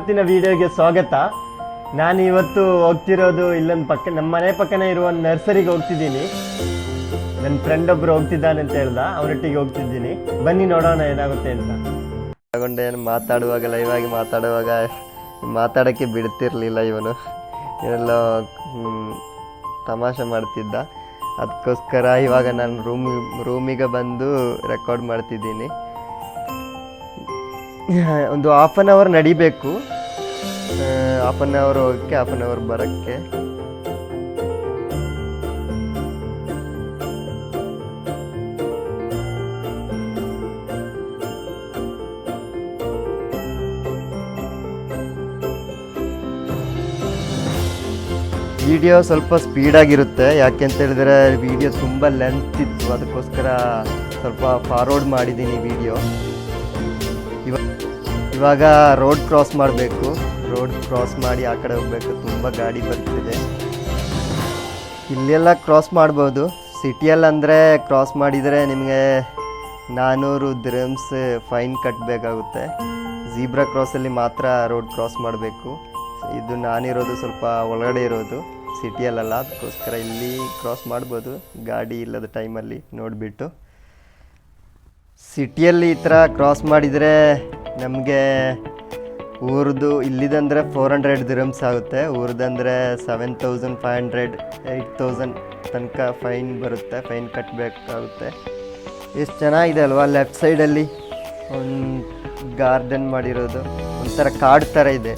ಇವತ್ತಿನ ವಿಡಿಯೋಗೆ ಸ್ವಾಗತ. ನಾನು ಇವತ್ತು ಹೋಗ್ತಿರೋದು ಇಲ್ಲೊಂದು ಪಕ್ಕ ನಮ್ಮ ಮನೆ ಪಕ್ಕನೇ ಇರುವ ಒಂದು ನರ್ಸರಿಗೆ ಹೋಗ್ತಿದ್ದೀನಿ. ನನ್ನ ಫ್ರೆಂಡ್ ಒಬ್ರು ಹೋಗ್ತಿದ್ದಾನೆ ಅಂತ ಹೇಳ್ದ ಅವರೊಟ್ಟಿಗೆ ಹೋಗ್ತಿದ್ದೀನಿ. ಬನ್ನಿ ನೋಡೋಣ ಏನಾಗುತ್ತೆ ಅಂತ. ತಗೊಂಡೆ ಮಾತಾಡುವಾಗ ಲೈವ್ ಆಗಿ ಮಾತಾಡುವಾಗ ಮಾತಾಡೋಕ್ಕೆ ಬಿಡ್ತಿರ್ಲಿಲ್ಲ ಇವನು. ಎಲ್ಲ ತಮಾಷೆ ಮಾಡ್ತಿದ್ದ. ಅದಕ್ಕೋಸ್ಕರ ಇವಾಗ ನಾನು ರೂಮ್ ರೂಮಿಗೆ ಬಂದು ರೆಕಾರ್ಡ್ ಮಾಡ್ತಿದ್ದೀನಿ. ಒಂದು ಹಾಫ್ ಆನ್ ಅವರ್ ನಡಿಬೇಕು. ಹಾಫ್ ಆನ್ ಅವರ್ ಹೋಗಕ್ಕೆ ಹಾಫ್ ಆನ್ ಅವರ್ ಬರೋಕ್ಕೆ. ವಿಡಿಯೋ ಸ್ವಲ್ಪ ಸ್ಪೀಡಾಗಿರುತ್ತೆ ಯಾಕೆ ಅಂತ ಹೇಳಿದ್ರೆ ವಿಡಿಯೋ ತುಂಬ ಲೆಂತ್ ಇತ್ತು. ಅದಕ್ಕೋಸ್ಕರ ಸ್ವಲ್ಪ ಫಾರ್ವರ್ಡ್ ಮಾಡಿದ್ದೀನಿ ವಿಡಿಯೋ ಇವಾಗ ರೋಡ್ ಕ್ರಾಸ್ ಮಾಡಬೇಕು. ರೋಡ್ ಕ್ರಾಸ್ ಮಾಡಿ ಆ ಕಡೆ ಹೋಗಬೇಕು. ತುಂಬ ಗಾಡಿ ಬರ್ತಿದೆ. ಇಲ್ಲೆಲ್ಲ ಕ್ರಾಸ್ ಮಾಡ್ಬೋದು. ಸಿಟಿಯಲ್ಲಂದರೆ ಕ್ರಾಸ್ ಮಾಡಿದರೆ ನಿಮಗೆ ನಾನ್ನೂರು ದ್ರಮ್ಸ್ ಫೈನ್ ಕಟ್ಟಬೇಕಾಗುತ್ತೆ ಜೀಬ್ರಾ ಕ್ರಾಸಲ್ಲಿ ಮಾತ್ರ ರೋಡ್ ಕ್ರಾಸ್ ಮಾಡಬೇಕು. ಇದು ನಾನಿರೋದು ಸ್ವಲ್ಪ ಒಳಗಡೆ ಇರೋದು. ಸಿಟಿಯಲ್ಲಲ್ಲ. ಅದಕ್ಕೋಸ್ಕರ ಇಲ್ಲಿ ಕ್ರಾಸ್ ಮಾಡ್ಬೋದು. ಗಾಡಿ ಇಲ್ಲದ ಟೈಮಲ್ಲಿ ನೋಡಿಬಿಟ್ಟು. ಸಿಟಿಯಲ್ಲಿ ಈ ಥರ ಕ್ರಾಸ್ ಮಾಡಿದರೆ ನಮಗೆ ಊರದು ಇಲ್ಲಿದಂದರೆ ಫೋರ್ ಹಂಡ್ರೆಡ್ ದಿರಮ್ಸ್ ಆಗುತ್ತೆ, ಊರದಂದರೆ seven thousand five hundred eight thousand ತನಕ ಫೈನ್ ಬರುತ್ತೆ ಫೈನ್ ಕಟ್ಟಬೇಕಾಗುತ್ತೆ ಎಷ್ಟು ಚೆನ್ನಾಗಿದೆ ಅಲ್ವಾ ಲೆಫ್ಟ್ ಸೈಡಲ್ಲಿ ಒಂದು ಗಾರ್ಡನ್ ಮಾಡಿರೋದು, ಒಂಥರ ಕಾಡು ಥರ ಇದೆ.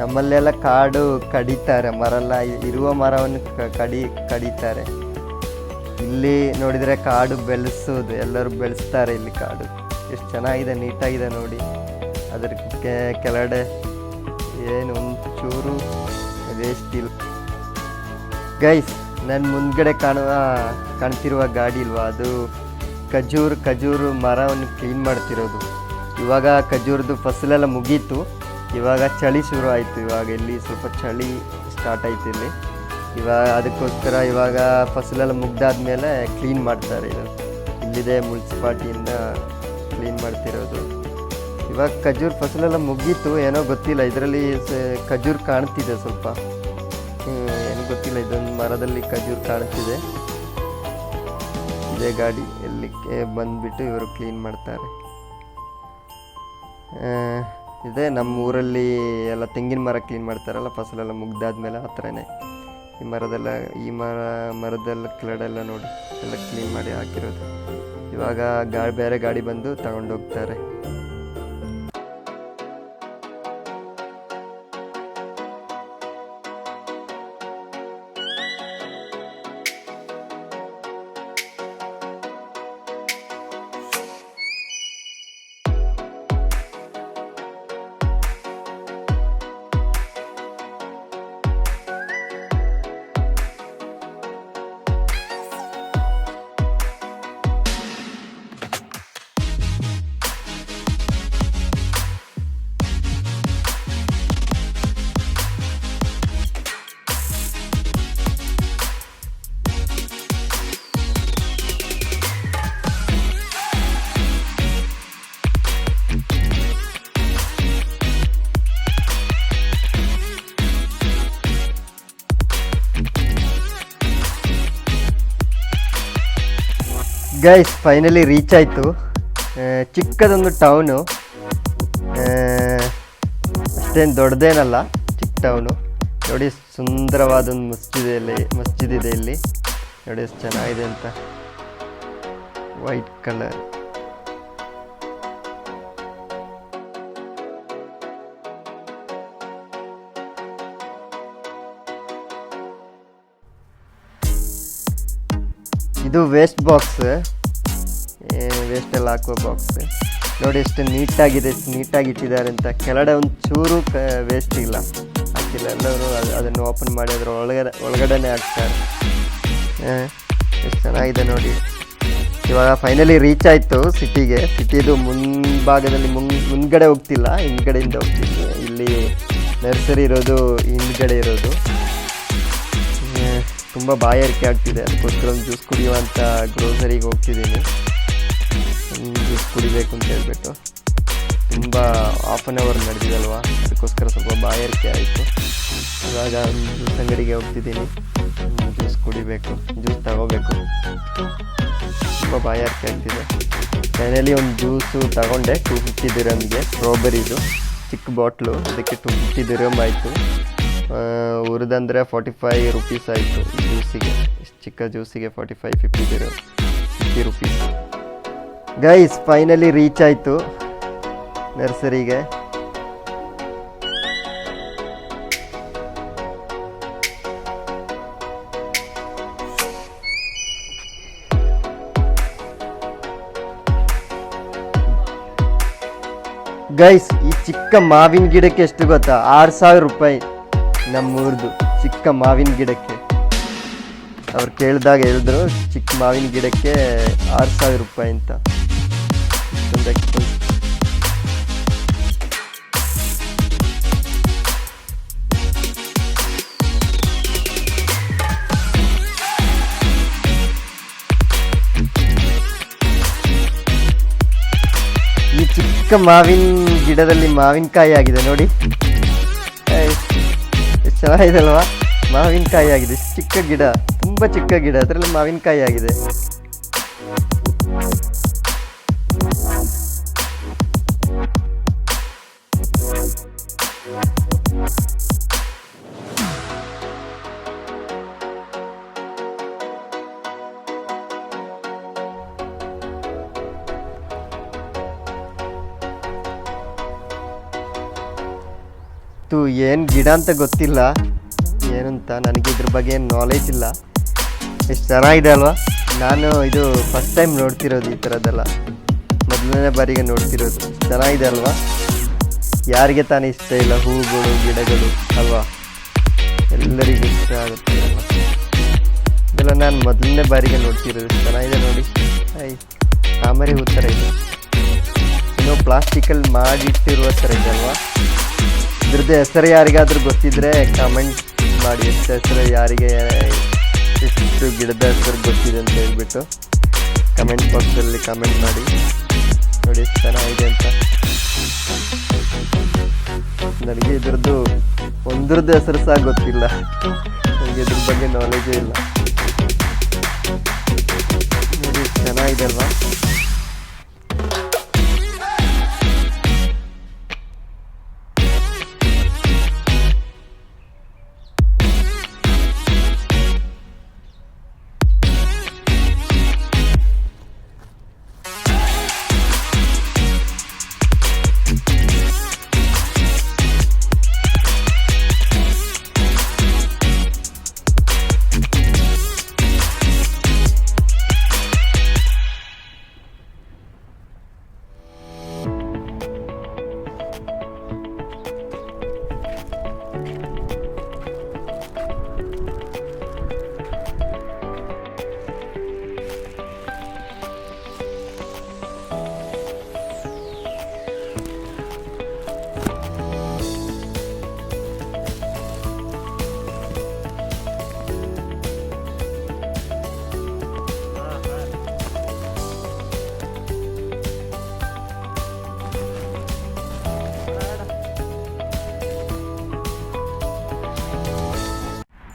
ನಮ್ಮಲ್ಲೆಲ್ಲ ಕಾಡು ಕಡಿತಾರೆ, ಮರಲ್ಲ ಇರುವ ಮರವನ್ನು ಕಡಿ, ಕಡಿತಾರೆ. ಇಲ್ಲಿ ನೋಡಿದರೆ ಕಾಡು ಬೆಳೆಸೋದು, ಎಲ್ಲರೂ ಬೆಳೆಸ್ತಾರೆ ಇಲ್ಲಿ ಕಾಡು. ಎಷ್ಟು ಚೆನ್ನಾಗಿದೆ, ನೀಟಾಗಿದೆ ನೋಡಿ. ಅದ್ರ ಕೆ- ಕೆಳಗಡೆ ಏನು ಒಂದು ಚೂರು ವೇಸ್ಟ್ ಇಲ್ಲ. ಗೈಸ್ ನನ್ನ ಮುಂದ್ಗಡೆ ಕಾಣುವ ಕಾಣ್ತಿರುವ ಗಾಡಿ ಇಲ್ವಾ? ಅದು ಖಜೂರ್, ಖಜೂರು ಮರವನ್ನು ಕ್ಲೀನ್ ಮಾಡ್ತಿರೋದು. ಇವಾಗ ಖಜೂರ್ದು ಫಸಲೆಲ್ಲ ಮುಗೀತು. ಇವಾಗ ಚಳಿ ಶುರು ಆಯಿತು. ಇವಾಗ ಇಲ್ಲಿ ಸ್ವಲ್ಪ ಚಳಿ ಸ್ಟಾರ್ಟ್ ಆಯ್ತು ಇಲ್ಲಿ. ಇವಾಗ ಅದಕ್ಕೋಸ್ಕರ ಇವಾಗ ಫಸಲೆಲ್ಲ ಮುಗ್ದಾದ್ಮೇಲೆ ಕ್ಲೀನ್ ಮಾಡ್ತಾರೆ ಇದು. ಇಲ್ಲಿದೆ ಮುನ್ಸಿಪಾಲ್ಟಿಯಿಂದ ಕ್ಲೀನ್ ಮಾಡ್ತಿರೋದು. ಇವಾಗ ಖಜೂರ್ ಫಸಲೆಲ್ಲ ಮುಗೀತು, ಏನೋ ಗೊತ್ತಿಲ್ಲ. ಇದರಲ್ಲಿ ಖಜೂರ್ ಕಾಣ್ತಿದೆ ಸ್ವಲ್ಪ. ಏನು ಗೊತ್ತಿಲ್ಲ, ಇದೊಂದು ಮರದಲ್ಲಿ ಖಜೂರ್ ಕಾಣ್ತಿದೆ. ಇದೇ ಗಾಡಿ ಎಲ್ಲಿ ಬಂದ್ಬಿಟ್ಟು ಇವರು ಕ್ಲೀನ್ ಮಾಡ್ತಾರೆ. ಇದೇ ನಮ್ಮ ಊರಲ್ಲಿ ಎಲ್ಲ ತೆಂಗಿನ ಮರ ಕ್ಲೀನ್ ಮಾಡ್ತಾರಲ್ಲ, ಫಸಲೆಲ್ಲ ಮುಗ್ದಾದ್ಮೇಲೆ ಆ ಥರನೇ. ಈ ಮರದೆಲ್ಲ, ಈ ಮರ, ಮರದೆಲ್ಲ ಕ್ಲಡೆಲ್ಲ ನೋಡಿ, ಎಲ್ಲ ಕ್ಲೀನ್ ಮಾಡಿ ಹಾಕಿರೋದು. ಇವಾಗ ಗಾ ಬೇರೆ ಗಾಡಿ ಬಂದು ತಗೊಂಡೋಗ್ತಾರೆ. ಗೈಸ್ ಫೈನಲಿ ರೀಚ್ ಆಯಿತು. ಚಿಕ್ಕದೊಂದು ಟೌನು ಅಷ್ಟೇನು ದೊಡ್ಡದೇನಲ್ಲ, ಚಿಕ್ಕ ಟೌನು ನೋಡಿ ಸುಂದರವಾದ ಒಂದು ಮಸ್ಜಿದ್ ಇಲ್ಲಿ, ಮಸ್ಜಿದ್ ಇದೆ ಇಲ್ಲಿ. ನೋಡಿ, ಎಷ್ಟು ಚೆನ್ನಾಗಿದೆ ಅಂತ. ವೈಟ್ ಕಲರ್ ಇದು ವೇಸ್ಟ್ ಬಾಕ್ಸ್ ವೇಸ್ಟ್ ಎಲ್ಲ ಹಾಕುವ ಬಾಕ್ಸ್ ನೋಡಿ ಎಷ್ಟು ನೀಟಾಗಿದೆ ಎಷ್ಟು ನೀಟಾಗಿ ಇಟ್ಟಿದ್ದಾರೆ ಅಂತ. ಕೆಳಗಡೆ ಒಂದು ಚೂರು ಕ ವೇಸ್ಟ್ ಇಲ್ಲ. ಹಾಕಿಲ್ಲ. ಎಲ್ಲರೂ ಅದು, ಅದನ್ನು ಓಪನ್ ಮಾಡಿ ಅದರ ಒಳಗಡೆ, ಒಳಗಡೆನೆ ಹಾಕ್ತಾರೆ. ಎಷ್ಟು ಚೆನ್ನಾಗಿದೆ ನೋಡಿ. ಇವಾಗ ಫೈನಲಿ ರೀಚ್ ಆಯಿತು ಸಿಟಿಗೆ. ಸಿಟಿದು ಮುಂಭಾಗದಲ್ಲಿ ಮುನ್ ಮುಂದ್ಗಡೆ ಹೋಗ್ತಿಲ್ಲ, ಹಿಂದ್ಗಡೆಯಿಂದ ಹೋಗ್ತಿದ್ವಿ. ಇಲ್ಲಿ ನರ್ಸರಿ ಇರೋದು, ಹಿಂದ್ಗಡೆ ಇರೋದು. ತುಂಬ ಬಾಯಾರಿಕೆ ಆಗ್ತಿದೆ. ಅದಕ್ಕೋಸ್ಕರ ಒಂದು ಜ್ಯೂಸ್ ಕುಡಿಯುವಂಥ ಗ್ರೋಸರಿಗೆ ಹೋಗ್ತಿದ್ದೀನಿ. ಕುಡಿಬೇಕು ಅಂತ ಹೇಳ್ಬಿಟ್ಟು ತುಂಬ ಹಾಫ್ ಆನ್ ಅವರ್ ನಡೆದಿದಲ್ವಾ? ಅದಕ್ಕೋಸ್ಕರ ಸ್ವಲ್ಪ ಬಾಯಾರಿಕೆ ಆಯಿತು. ಇವಾಗ ಜ್ಯೂಸ್ ಅಂಗಡಿಗೆ ಹೋಗ್ತಿದ್ದೀನಿ. ಜ್ಯೂಸ್ ಕುಡಿಬೇಕು ಜ್ಯೂಸ್ ತಗೋಬೇಕು. ತುಂಬ ಬಾಯಾರಿಕೆ ಆಗ್ತಿದೆ. ಫೈನಲಿ ಒಂದು ಜ್ಯೂಸು ತಗೊಂಡೆ ಟೂ ಫಿಫ್ಟಿ ದಿರಮ್ಗೆ ಸ್ಟ್ರಾಬೆರಿದು ಚಿಕ್ಕ ಬಾಟ್ಲು ಅದಕ್ಕೆ ಟು ಫಿಫ್ಟಿ ದಿರಮ್ ಆಯಿತು. ಉರಿದಂದರೆ ಫಾರ್ಟಿ ಫೈ ರುಪೀಸ್ ಆಯಿತು ಜ್ಯೂಸಿಗೆ ಚಿಕ್ಕ ಜ್ಯೂಸಿಗೆ forty five fifty dirham fifty rupees guys finally reach ಆಯಿತು ನರ್ಸರಿಗೆ. ಗೈಸ್ ಈ ಚಿಕ್ಕ ಮಾವಿನ ಗಿಡಕ್ಕೆ ಎಷ್ಟು ಗೊತ್ತಾ? ಆರು ಸಾವಿರ ರೂಪಾಯಿ ನಮ್ಮೂರ್ದು ಚಿಕ್ಕ ಮಾವಿನ ಗಿಡಕ್ಕೆ. ಅವ್ರು ಕೇಳಿದಾಗ ಹೇಳಿದ್ರು, ಚಿಕ್ಕ ಮಾವಿನ ಗಿಡಕ್ಕೆ ಆರು ಸಾವಿರ ರೂಪಾಯಿ ಅಂತ. ಈ ಚಿಕ್ಕ ಮಾವಿನ ಗಿಡದಲ್ಲಿ ಮಾವಿನಕಾಯಿ ಆಗಿದೆ ನೋಡಿ. ಎಷ್ಟ್ ಮಾವಿನಕಾಯಿ ಆಗಿದೆ. ಚಿಕ್ಕ ಗಿಡ, ತುಂಬ ಚಿಕ್ಕ ಗಿಡ. ಅದರಲ್ಲಿ ಮಾವಿನಕಾಯಿ ಆಗಿದೆ. ತು, ಏನು ಗಿಡ ಅಂತ ಗೊತ್ತಿಲ್ಲ. ಏನಂತ, ನನಗೆ ಇದ್ರ ಬಗ್ಗೆ ಏನು ನಾಲೆಜ್ ಇಲ್ಲ. ಎಷ್ಟು ಚೆನ್ನಾಗಿದೆ ಅಲ್ವಾ? ನಾನು ಇದು ಫಸ್ಟ್ ಟೈಮ್ ನೋಡ್ತಿರೋದು ಈ ಥರದ್ದೆಲ್ಲ ಮೊದಲನೇ ಬಾರಿಗೆ ನೋಡ್ತಿರೋದು. ಚೆನ್ನಾಗಿದೆ ಅಲ್ವಾ? ಯಾರಿಗೆ ತಾನೇ ಇಷ್ಟ ಇಲ್ಲ, ಹೂಗಳು, ಗಿಡಗಳು, ಅಲ್ವಾ? ಎಲ್ಲರಿಗೂ ಇಷ್ಟ ಆಗುತ್ತೆ. ಇದೆಲ್ಲ ನಾನು ಮೊದಲನೇ ಬಾರಿಗೆ ನೋಡ್ತಿರೋದು, ಚೆನ್ನಾಗಿದೆ ನೋಡಿ. ಐ ತಾಮರೆ ಥರ ಇದೆ. ಇನ್ನೂ ಪ್ಲಾಸ್ಟಿಕಲ್ಲಿ ಮಾಡಿಟ್ಟಿರುವ ಥರ ಇದೆ ಅಲ್ವಾ? ಇದ್ರದ್ದು ಹೆಸರು ಯಾರಿಗಾದರೂ ಗೊತ್ತಿದ್ರೆ ಕಮೆಂಟ್ ಮಾಡಿ, ಎಷ್ಟು ಹೆಸರು, ಯಾರಿಗೆ, ಎಷ್ಟು ಗಿಡದ ಹೆಸರು ಗೊತ್ತಿದೆ ಅಂತ ಹೇಳ್ಬಿಟ್ಟು ಕಮೆಂಟ್ ಬಾಕ್ಸಲ್ಲಿ ಕಮೆಂಟ್ ಮಾಡಿ. ನೋಡಿ, ಚೆನ್ನಾಗಿದೆ ಅಂತ. ನನಗೆ ಇದ್ರದ್ದು ಒಂದ್ರದ್ದು ಹೆಸರು ಸಹ ಗೊತ್ತಿಲ್ಲ. ನನಗೆ ಇದ್ರ ಬಗ್ಗೆ ನಾಲೆಜೇ ಇಲ್ಲ. ಚೆನ್ನಾಗಿದೆ ಅಲ್ವಾ?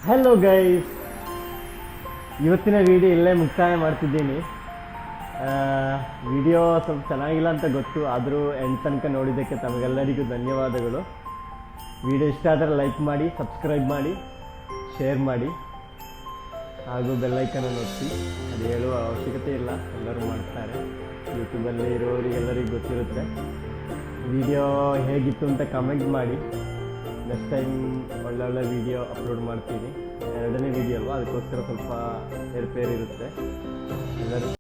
ಹಲೋ ಗೈಸ್ ಇವತ್ತಿನ ವಿಡಿಯೋ ಇಲ್ಲೇ ಮುಕ್ತಾಯ ಮಾಡ್ತಿದ್ದೀನಿ. ವಿಡಿಯೋ ಸ್ವಲ್ಪ ಚೆನ್ನಾಗಿಲ್ಲ ಅಂತ ಗೊತ್ತು. ಆದರೂ ಎಂಡ್ ತನಕ ನೋಡಿದ್ದಕ್ಕೆ ತಮಗೆಲ್ಲರಿಗೂ ಧನ್ಯವಾದಗಳು. ವಿಡಿಯೋ ಇಷ್ಟ ಆದರೆ ಲೈಕ್ ಮಾಡಿ ಸಬ್ಸ್ಕ್ರೈಬ್ ಮಾಡಿ ಶೇರ್ ಮಾಡಿ. ಹಾಗೂ ಬೆಲ್ಲೈಕನನ್ನು ಒತ್ತಿ. ಅದು ಹೇಳುವ ಅವಶ್ಯಕತೆ ಇಲ್ಲ. ಎಲ್ಲರೂ ಮಾಡ್ತಾರೆ. ಯೂಟ್ಯೂಬಲ್ಲಿ ಇರೋರಿಗೆಲ್ಲರಿಗೂ ಗೊತ್ತಿರುತ್ತೆ. ವಿಡಿಯೋ ಹೇಗಿತ್ತು ಅಂತ ಕಮೆಂಟ್ ಮಾಡಿ. ನೆಕ್ಸ್ಟ್ ಟೈಮ್ ಒಳ್ಳೊಳ್ಳೆ ವಿಡಿಯೋ ಅಪ್ಲೋಡ್ ಮಾಡ್ತೀನಿ. ಎರಡನೇ ವಿಡಿಯೋ ಅಲ್ವಾ? ಅದಕ್ಕೋಸ್ಕರ ಸ್ವಲ್ಪ ಏರ್ಪೇರ್ ಇರುತ್ತೆ. ಎಲ್ಲರೂ